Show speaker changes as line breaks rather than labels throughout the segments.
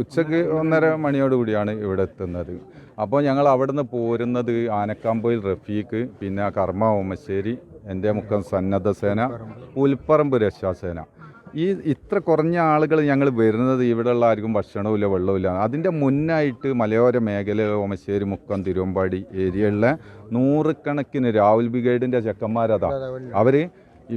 ഉച്ചയ്ക്ക് ഒന്നര മണിയോട് കൂടിയാണ് ഇവിടെ എത്തുന്നത്. അപ്പോൾ ഞങ്ങൾ അവിടെ നിന്ന് പോരുന്നത് ആനക്കാമ്പോയിൽ റഫീഖ് പിന്നെ കർമ്മ ഓമശ്ശേരി എന്റെ മുഖം സന്നദ്ധ സേന പുൽപ്പറമ്പ് രക്ഷാസേന ഈ ഇത്ര കുറഞ്ഞ ആളുകൾ ഞങ്ങൾ വരുന്നത് ഇവിടെയുള്ള ആർക്കും ഭക്ഷണവും വെള്ളവും ഇല്ല. അതിന്റെ മുന്നായിട്ട് മലയോര മേഖല ഓമശ്ശേരി മുക്കം തിരുവമ്പാടി ഏരിയയിലെ നൂറുകണക്കിന് രാഹുൽ ബ്രിഗേഡിന്റെ ചെക്കന്മാരതാ. അവർ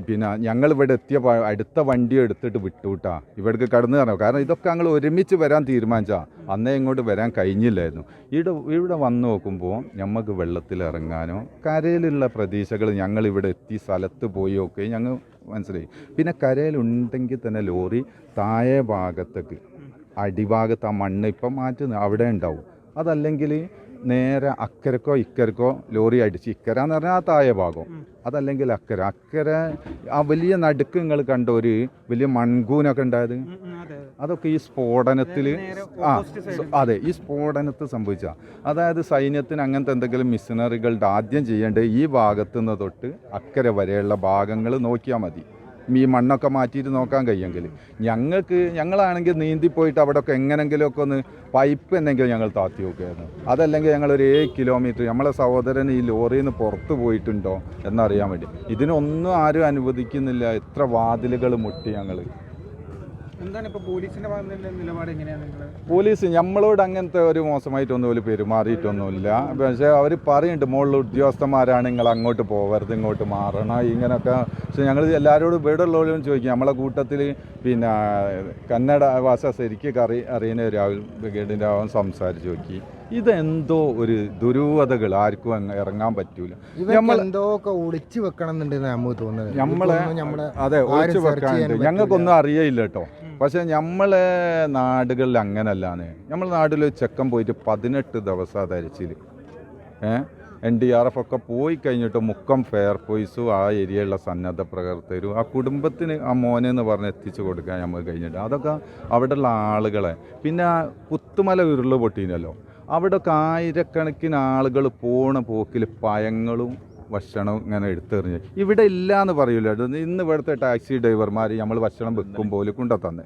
പിന്നെ ഞങ്ങൾ ഇവിടെ എത്തിയ അടുത്ത വണ്ടി എടുത്തിട്ട് വിട്ടുവിട്ടാ ഇവിടേക്ക് കടന്നു കാരണം കാരണം ഇതൊക്കെ ഞങ്ങൾ ഒരുമിച്ച് വരാൻ തീരുമാനിച്ചാ. അന്നേ ഇങ്ങോട്ട് വരാൻ കഴിഞ്ഞില്ലായിരുന്നു. ഇവിടെ ഇവിടെ വന്നു നോക്കുമ്പോൾ നമുക്ക് വെള്ളത്തിൽ ഇറങ്ങാനോ കരയിലുള്ള പ്രതീക്ഷകൾ ഞങ്ങൾ ഇവിടെ എത്തി സ്ഥലത്ത് പോയി ഒക്കെ ഞങ്ങൾ മനസ്സിലായി. പിന്നെ കരയിലുണ്ടെങ്കിൽ തന്നെ ലോറി താഴെ ഭാഗത്തേക്ക് അടിഭാഗത്ത് ആ മണ്ണ് ഇപ്പം മാറ്റുന്നു അവിടെ ഉണ്ടാവും. അതല്ലെങ്കിൽ നേരെ അക്കരക്കോ ഇക്കരക്കോ ലോറി അടിച്ച് ഇക്കര എന്ന് പറഞ്ഞാൽ ആ താഴെ ഭാഗം. അതല്ലെങ്കിൽ അക്കര. അക്കര ആ വലിയ നടുക്ക് നിങ്ങൾ കണ്ട ഒരു വലിയ മൺകൂനൊക്കെ ഉണ്ടായത്. അതൊക്കെ ഈ സ്ഫോടനത്തിൽ ആ അതെ ഈ സ്ഫോടനത്തിൽ സംഭവിച്ച. അതായത് സൈന്യത്തിന് അങ്ങനത്തെ എന്തെങ്കിലും മിഷനറികളുടെ ആദ്യം ചെയ്യേണ്ടത് ഈ ഭാഗത്തു നിന്ന് തൊട്ട് അക്കര വരെയുള്ള ഭാഗങ്ങൾ നോക്കിയാൽ മതി. ഈ മണ്ണൊക്കെ മാറ്റിയിട്ട് നോക്കാൻ കഴിയുമെങ്കിൽ ഞങ്ങൾക്ക് ഞങ്ങളാണെങ്കിൽ നീന്തി പോയിട്ട് അവിടെയൊക്കെ എങ്ങനെങ്കിലുമൊക്കെ ഒന്ന് പൈപ്പ് എന്തെങ്കിലും ഞങ്ങൾ താത്തി നോക്കുകയായിരുന്നു. അതല്ലെങ്കിൽ ഞങ്ങൾ ഒരു ഏഴ് കിലോമീറ്റർ നമ്മളെ സഹോദരൻ ഈ ലോറിയിൽ നിന്ന് പുറത്ത് പോയിട്ടുണ്ടോ എന്നറിയാൻ വേണ്ടി. ഇതിനൊന്നും ആരും അനുവദിക്കുന്നില്ല. എത്ര വാതിലുകൾ മുട്ടി ഞങ്ങൾ
എന്താണ് ഇപ്പൊ പോലീസിന്റെ ഭാഗത്തിന്റെ നിലപാട് എങ്ങനെയാണ് നിങ്ങൾ
പോലീസ് നമ്മളോട് അങ്ങനത്തെ ഒരു മോശമായിട്ടൊന്നും ഒരു പെരുമാറിയിട്ടൊന്നുമില്ല. പക്ഷേ അവർ പറയുന്നുണ്ട് മുകളിൽ ഉദ്യോഗസ്ഥന്മാരാണ് നിങ്ങൾ അങ്ങോട്ട് പോകരുത് ഇങ്ങോട്ട് മാറണം ഇങ്ങനെയൊക്കെ പക്ഷെ ഞങ്ങൾ എല്ലാവരോടും ഇവിടെ ഉള്ളവരും ചോദിക്കും നമ്മളെ കൂട്ടത്തിൽ പിന്നെ കന്നഡ ഭാഷ ശരിക്കും അറി അറിയുന്ന രാഹുൽ ബ്രിഗേഡിന്റെ ആവും സംസാരിച്ച് നോക്കി. ഇതെന്തോ ഒരു ദുരൂഹതകൾ ആർക്കും ഇറങ്ങാൻ പറ്റൂല.
നമ്മൾ എന്തോ ഒക്കെ ഒളിച്ചു വെക്കണം എന്നുണ്ടെന്ന് നമുക്ക് തോന്നുന്നത്
നമ്മളെ
നമ്മുടെ
അതെ ഒളിച്ചു വെക്കാനുണ്ട് ഞങ്ങൾക്കൊന്നും അറിയയില്ല കേട്ടോ പക്ഷെ നമ്മളെ നാടുകളിൽ അങ്ങനല്ലാന്ന്. നമ്മളെ നാട്ടിൽ ചെക്കൻ പോയിട്ട് പതിനെട്ട് ദിവസം ധരിച്ചിൽ ഏ? എൻ ഡി ആർ എഫ് ഒക്കെ പോയി കഴിഞ്ഞിട്ട് മുക്കം ഫെയർ പോയിസും ആ ഏരിയയിലുള്ള സന്നദ്ധ പ്രവർത്തകരും ആ കുടുംബത്തിന് ആ മോനെ എന്ന് പറഞ്ഞ് എത്തിച്ചു കൊടുക്കാൻ നമ്മൾ കഴിഞ്ഞിട്ട്. അതൊക്കെ അവിടെയുള്ള ആളുകളെ. പിന്നെ ആ പുത്തുമല ഉരുൾ പൊട്ടീനല്ലോ. അവിടെ ഒക്കെ ആയിരക്കണക്കിന് ആളുകൾ പോണ പോക്കിൽ പയങ്ങളും ഭക്ഷണം ഇങ്ങനെ എടുത്തെറിഞ്ഞ്. ഇവിടെ ഇല്ല എന്ന് പറയൂല ഇന്ന് ഇവിടുത്തെ ടാക്സി ഡ്രൈവർമാർ നമ്മൾ ഭക്ഷണം വെക്കുമ്പോൾ കൊണ്ട തന്നെ.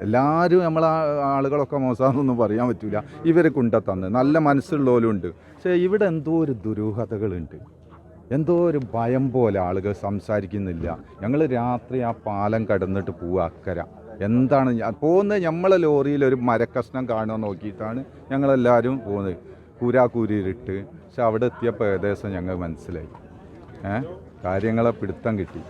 എല്ലാവരും നമ്മൾ ആളുകളൊക്കെ മോശമാണെന്നൊന്നും പറയാൻ പറ്റില്ല ഇവർ കൊണ്ട തന്നെ. നല്ല മനസ്സുള്ളവരും ഉണ്ട്. പക്ഷേ ഇവിടെ എന്തോ ഒരു ദുരൂഹതകളുണ്ട്. എന്തോ ഒരു ഭയം പോലെ ആളുകൾ സംസാരിക്കുന്നില്ല. ഞങ്ങൾ രാത്രി ആ പാലം കടന്നിട്ട് പോവുക അക്കര. എന്താണ് പോകുന്നത് നമ്മളെ ലോറിയിൽ ഒരു മരക്കഷ്ണം കാണുക നോക്കിയിട്ടാണ് ഞങ്ങളെല്ലാവരും പോകുന്നത് കൂരാക്കൂരിയിട്ട് പക്ഷെ അവിടെ എത്തിയപ്പോൾ ഏകദേശം ഞങ്ങൾ മനസ്സിലായി. കാര്യങ്ങളെ പിടുത്തം കിട്ടി.